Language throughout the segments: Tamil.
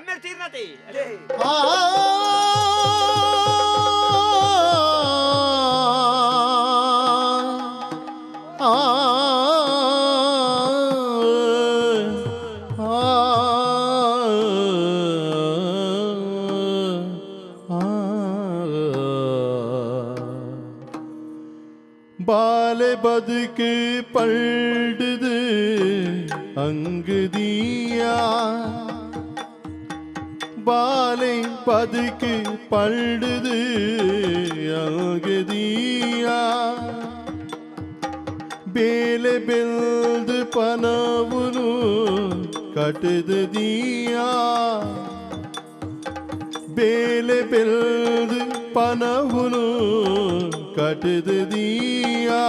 అమ్మేరు తీరినది பாலை பதுக்கு பழுது அங்கு தீயா. பாலை பதுக்கு பழுது ஆகுதியா ಬೇಲೆ ಬೆಲ್ದು ಪನವುನು ಕಟ್ಟದು ದಿಯಾ ಬೇಲೆ ಬೆಲ್ದು ಪನವುನು ಕಟ್ಟದು ದಿಯಾ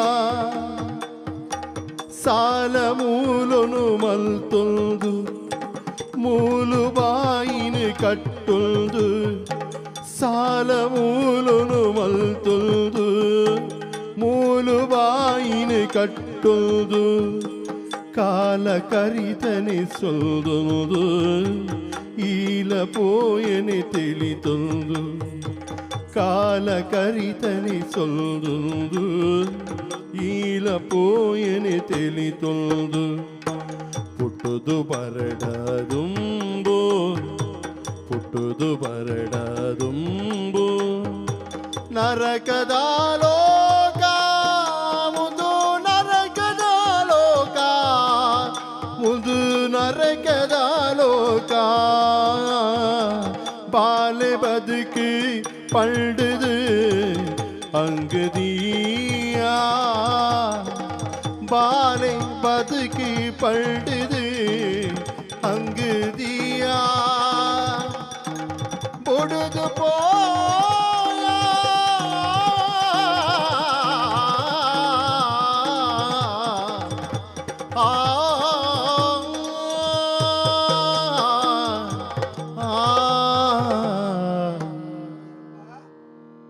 ಸಾಲ ಮೂಲನು ಮಲ್ತೊಂದು ಮೂಲು ಬಾಯಿನ ಕಟ್ಟೊಂದು ಸಾಲ ಮೂಲನು ಮಲ್ತೊಂದು ಮೂಲು ಬಾಯಿನ ಕಟ್ಟೊಂದು ಕಾಲ ಕರಿತನೆ ಸೊಲ್ದೊಂದು ಈಲ ಪೋಯನೆ ತಿಳಿತೊಂದು ಕಾಲ ಕರಿತನೆ ಸೊಲ್ದೊಂದು ಈಲ ಪೋಯನೆ ತಿಳಿತೊಂದು ಪುಟ್ಟುದು ಬರಡದುಂಬು ಪುಟ್ಟುದು ಬರಡದುಂಬು ನರಕದ ಲೋಕ ಮುದು ನರಕದ ಲೋಕ ಮುದು ನರಕದ ಲೋಕ ಬಾಲೆ ಬದುಕು பழுது அங்குதியா பாலை பதுக்கி பழுது பொழுது போயா ஆ.